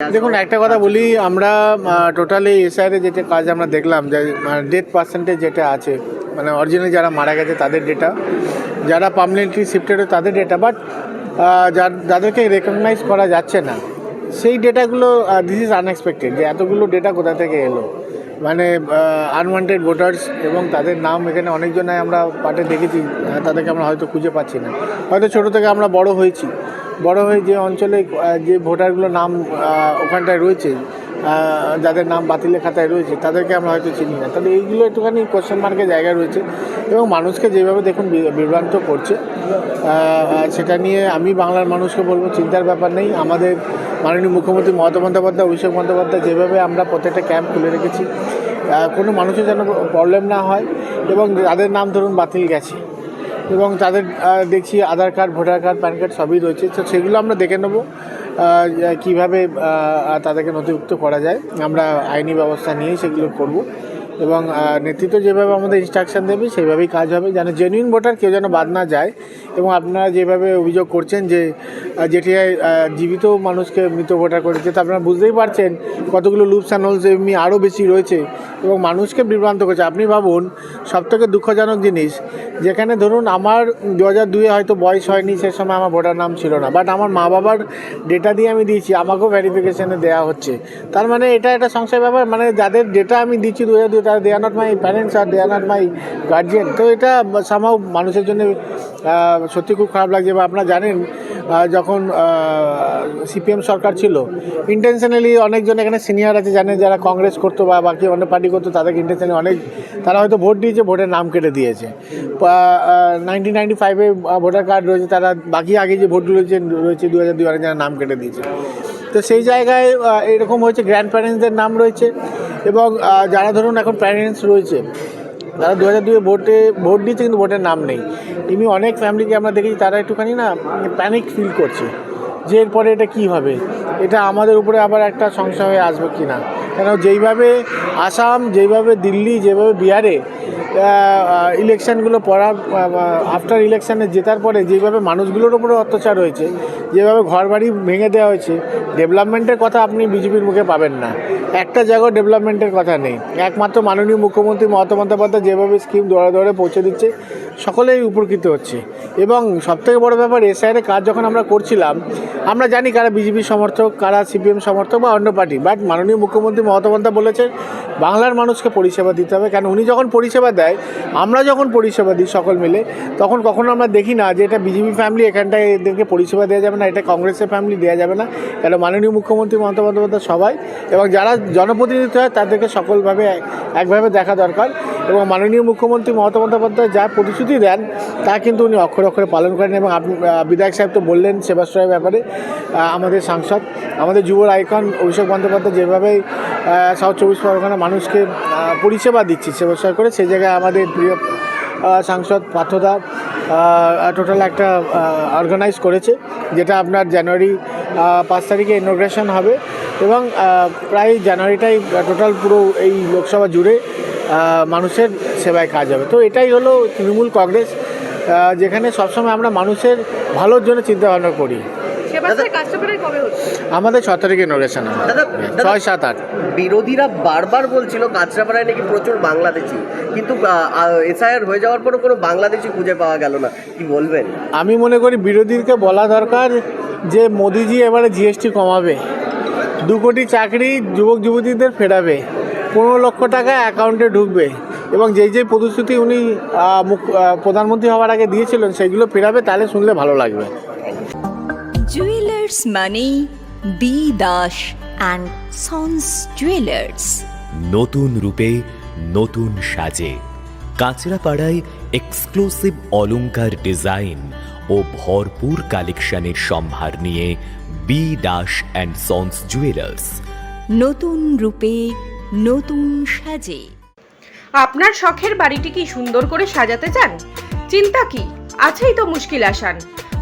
দেখুন, একটা কথা বলি, আমরা টোটালি এসআইআরে যেটা কাজ আমরা দেখলাম যে ডেথ পার্সেন্টেজ যেটা আছে মানে অরিজিনাল যারা মারা গেছে তাদের ডেটা যারা পার্মানেন্টলি শিফটেড তাদের ডেটা বাট যার, যাদেরকে রেকগনাইজ করা যাচ্ছে না, সেই ডেটাগুলো দিস ইজ আনএক্সপেক্টেড যে এতগুলো ডেটা কোথা থেকে এলো। মানে আনওয়ান্টেড ভোটার্স এবং তাদের নাম এখানে অনেকজনাই আমরা পার্টে দেখেছি তাদেরকে আমরা হয়তো খুঁজে পাচ্ছি না। হয়তো ছোটো থেকে আমরা বড় হয়েছি। বড় হয়ে যে অঞ্চলে যে ভোটারগুলোর নাম ওখানটায় রয়েছে যাদের নাম বাতিলের খাতায় রয়েছে, তাদেরকে আমরা হয়তো চিনি না। তাহলে এইগুলো একটুখানি কোশ্চেন মার্কের জায়গায় রয়েছে এবং মানুষকে যেভাবে দেখুন বিভ্রান্ত করছে সেটা নিয়ে আমি বাংলার মানুষকে বলব, চিন্তার ব্যাপার নেই। আমাদের মাননীয় মুখ্যমন্ত্রী মমতা বন্দ্যোপাধ্যায়, অভিষেক বন্দ্যোপাধ্যায় যেভাবে আমরা প্রত্যেকটা ক্যাম্প খুলে রেখেছি কোনো মানুষের যেন প্রবলেম না হয় এবং তাদের নাম ধরুন বাতিল গেছে এবং তাদের দেখছি Aadhaar card voter card PAN card সবই রয়েছে। তো সেগুলো আমরা দেখে নেব। কীভাবে তাদেরকে নথিভুক্ত করা যায় আমরা আইনি ব্যবস্থা নিয়েই সেগুলো করব। এবং নেতৃত্ব যেভাবে আমাদের ইনস্ট্রাকশন দেবে সেইভাবেই কাজ হবে। যেন জেনুইন ভোটার কেউ যেন বাদ না যায় এবং আপনারা যেভাবে অভিযোগ করছেন যে আহ, জীবিত মানুষকে মৃত ভোটার করেছে তা আপনারা বুঝতেই পারছেন কতগুলো লুপস অ্যান্ড হোলস এমনি আরও বেশি রয়েছে এবং মানুষকে বিভ্রান্ত করছে। আপনি ভাবুন সবথেকে দুঃখজনক জিনিস যেখানে ধরুন আমার দু হাজার দুয়ে হয়তো বয়স হয়নি সে সময় আমার ভোটার নাম ছিল না বাট আমার মা বাবার ডেটা দিয়ে আমি দিয়েছি আমাকেও ভেরিফিকেশানে দেওয়া হচ্ছে। তার মানে এটা একটা সংশয় ব্যাপার মানে যাদের ডেটা আমি দিচ্ছি দু হাজার তারা they are not my parents R they are not my guardian তো এটা সামাও মানুষের জন্য সত্যি খুব খারাপ লাগছে বা আপনারা জানেন যখন সিপিএম সরকার ছিল ইন্টেনশনালি অনেকজন এখানে সিনিয়র আছে, জানেন, যারা কংগ্রেস করতো বা বাকি অন্য পার্টি করতো, তাদেরকে ইন্টেনশনালি অনেক, তারা হয়তো ভোট দিয়েছে, ভোটের নাম কেটে দিয়েছে। নাইনটিন নাইনটি ফাইভে ভোটার কার্ড রয়েছে, তারা বাকি আগে যে ভোটগুলো রয়েছে রয়েছে দু হাজার দুই যারা নাম কেটে দিয়েছে। তো সেই জায়গায় এরকম হয়েছে গ্র্যান্ড প্যারেন্টসদের নাম রয়েছে এবং যারা ধরুন এখন প্যারেন্টস রয়েছে, তারা দু হাজার দুয়ে ভোটে, ভোট দিচ্ছে কিন্তু ভোটের নাম নেই। এমনি অনেক ফ্যামিলিকে আমরা দেখেছি, তারা একটুখানি না প্যানিক ফিল করছে যে এরপরে এটা কি হবে? এটা আমাদের উপরে আবার একটা সংশয় হয়ে আসবে কি না কেন যেইভাবে আসাম, যেইভাবে দিল্লি, যেভাবে বিহারে ইলেকশানগুলো পড়ার আফটার ইলেকশানে জেতার পরে যেভাবে মানুষগুলোর উপরে অত্যাচার হয়েছে, যেভাবে ঘরবাড়ি ভেঙে দেওয়া হয়েছে ডেভেলপমেন্টের কথা আপনি বিজেপির মুখে পাবেন না। একটা জায়গায় ডেভেলপমেন্টের কথা নেই। একমাত্র মাননীয় মুখ্যমন্ত্রী মমতা বন্দ্যোপাধ্যায় যেভাবে স্কিম দৌড়ে দৌড়ে পৌঁছে দিচ্ছে, সকলেই উপকৃত হচ্ছে। এবং সবথেকে বড় ব্যাপার এসআইয়ের কাজ যখন আমরা করছিলাম, আমরা জানি কারা বিজেপি সমর্থক, কারা সিপিএম সমর্থক বা অন্য পার্টি বাট মাননীয় মুখ্যমন্ত্রী মমতা বন্দ্যোপাধ্যায় বলেছেন, বাংলার মানুষকে পরিষেবা দিতে হবে কারণ উনি যখন পরিষেবা দেয়। আমরা যখন পরিষেবা দিই সকল মিলে, তখন কখনো আমরা দেখি না যে এটা বিজেপি ফ্যামিলি এখানটায় এদেরকে পরিষেবা দেওয়া যাবে না, এটা কংগ্রেসের ফ্যামিলি দেওয়া যাবে না। কেন মাননীয় মুখ্যমন্ত্রী মমতা বন্দ্যোপাধ্যায় সবাই এবং যারা জনপ্রতিনিধি হয় তাদেরকে সকলভাবে এক- একভাবে দেখা দরকার এবং মাননীয় মুখ্যমন্ত্রী মমতা বন্দ্যোপাধ্যায় যা প্রতিশ্রুতি দেন, তা কিন্তু উনি অক্ষরে অক্ষরে পালন করেন এবং বিধায়ক সাহেব তো বললেন সেবাশ্রয়ের ব্যাপারে আমাদের সাংসদ, আমাদের যুব আইকন অভিষেক বন্দ্যোপাধ্যায় যেভাবে সাউথ চব্বিশ পরগনা মানুষকে পরিষেবা দিচ্ছে সেবাশ্রয় করে সেই জায়গায় আমাদের প্রিয় সাংসদ পার্থদা টোটাল একটা অর্গানাইজ করেছে, যেটা আপনার জানুয়ারি পাঁচ তারিখে ইনোগ্রেশন হবে এবং প্রায় জানুয়ারিটাই টোটাল পুরো এই লোকসভা জুড়ে মানুষের সেবায় কাজ হবে। তো এটাই হলো তৃণমূল কংগ্রেস যেখানে সবসময় আমরা মানুষের ভালোর জন্য চিন্তা ভাবনা করি। আমাদের ছ তারিখে ইনোগ্রেশন ছয় সাত আট। বিরোধীরা বারবার বলছিল কাঁচরাপাড়ায় নাকি প্রচুর বাংলাদেশি। কিন্তু এসআইআর হয়ে যাওয়ার পরও কোনো বাংলাদেশি খুঁজে পাওয়া গেল না। কি বলবেন? আমি মনে করি বিরোধীকে বলা দরকার যে মোদিজি এবারে জিএসটি কমাবে। দু কোটি চাকরি যুবক যুবতীদের ফেরাবে। পনেরো লক্ষ টাকা অ্যাকাউন্টে ঢুকবে। এবং যেই যেই প্রতিশ্রুতি উনি মুখ- প্রধানমন্ত্রী হওয়ার আগে দিয়েছিলেন সেগুলো ফেরাবে তাহলে শুনলে ভালো লাগবে। জুয়েলার্স মানে B Das and sons jewellers নতুন রূপে নতুন সাজে। কাঁচরাপাড়ায় এক্সক্লুসিভ অলংকার ডিজাইন ও ভরপুর কালেকশনের সম্ভার নিয়ে B Das and sons jewellers নতুন রূপে নতুন সাজে। আপনার শখের বাড়িটি কি সুন্দর করে সাজাতে চান? চিন্তা কি? আছেই তো মুশকিল আসান।